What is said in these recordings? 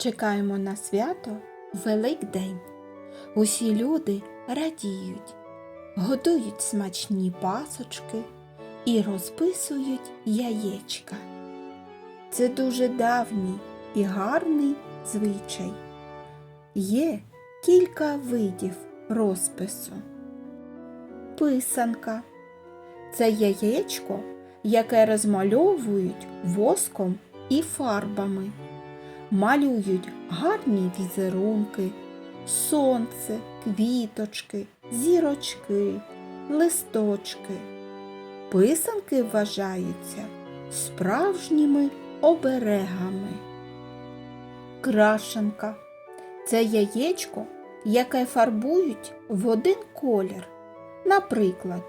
Чекаємо на свято Великдень. Усі люди радіють, готують смачні пасочки і розписують яєчка. Це дуже давній і гарний звичай. Є кілька видів розпису. Писанка це яєчко, яке розмальовують воском і фарбами. Малюють гарні візерунки, сонце, квіточки, зірочки, листочки. Писанки вважаються справжніми оберегами. Крашенка це яєчко, яке фарбують в один колір, наприклад,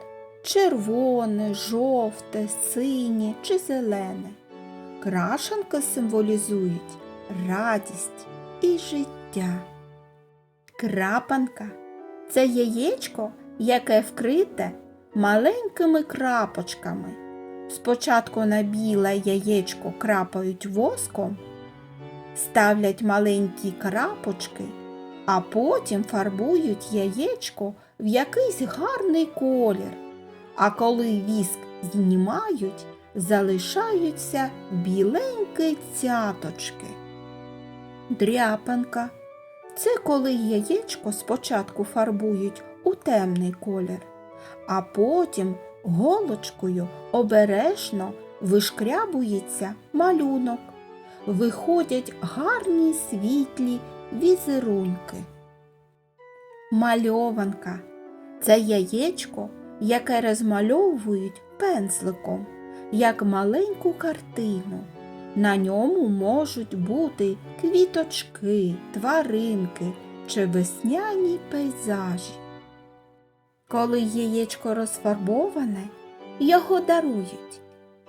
червоне, жовте, синє чи зелене. Крашенки символізують радість і життя. Крапанка це яєчко, яке вкрите маленькими крапочками. Спочатку на біле яєчко крапають воском, ставлять маленькі крапочки, а потім фарбують яєчко в якийсь гарний колір. А коли віск знімають, залишаються біленькі цяточки. Дряпанка це коли яєчко спочатку фарбують у темний колір, а потім голочкою обережно вишкрябується малюнок. Виходять гарні світлі візерунки. Мальованка це яєчко, яке розмальовують пензликом, як маленьку картину. На ньому можуть бути квіточки, тваринки чи весняні пейзажі. Коли яєчко розфарбоване, його дарують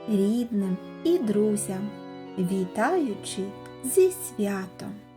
рідним і друзям, вітаючи зі святом.